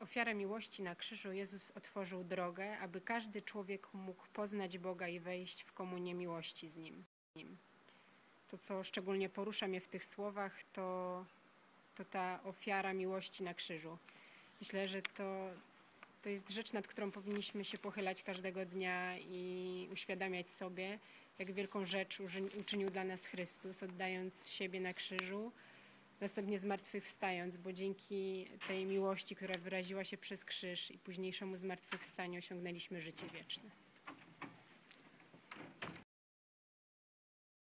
ofiarę miłości na krzyżu Jezus otworzył drogę, aby każdy człowiek mógł poznać Boga i wejść w komunię miłości z Nim. To, co szczególnie porusza mnie w tych słowach, to, to ta ofiara miłości na krzyżu. Myślę, że to, to jest rzecz, nad którą powinniśmy się pochylać każdego dnia i uświadamiać sobie, jak wielką rzecz uczynił dla nas Chrystus, oddając siebie na krzyżu, następnie zmartwychwstając, bo dzięki tej miłości, która wyraziła się przez krzyż i późniejszemu zmartwychwstaniu osiągnęliśmy życie wieczne.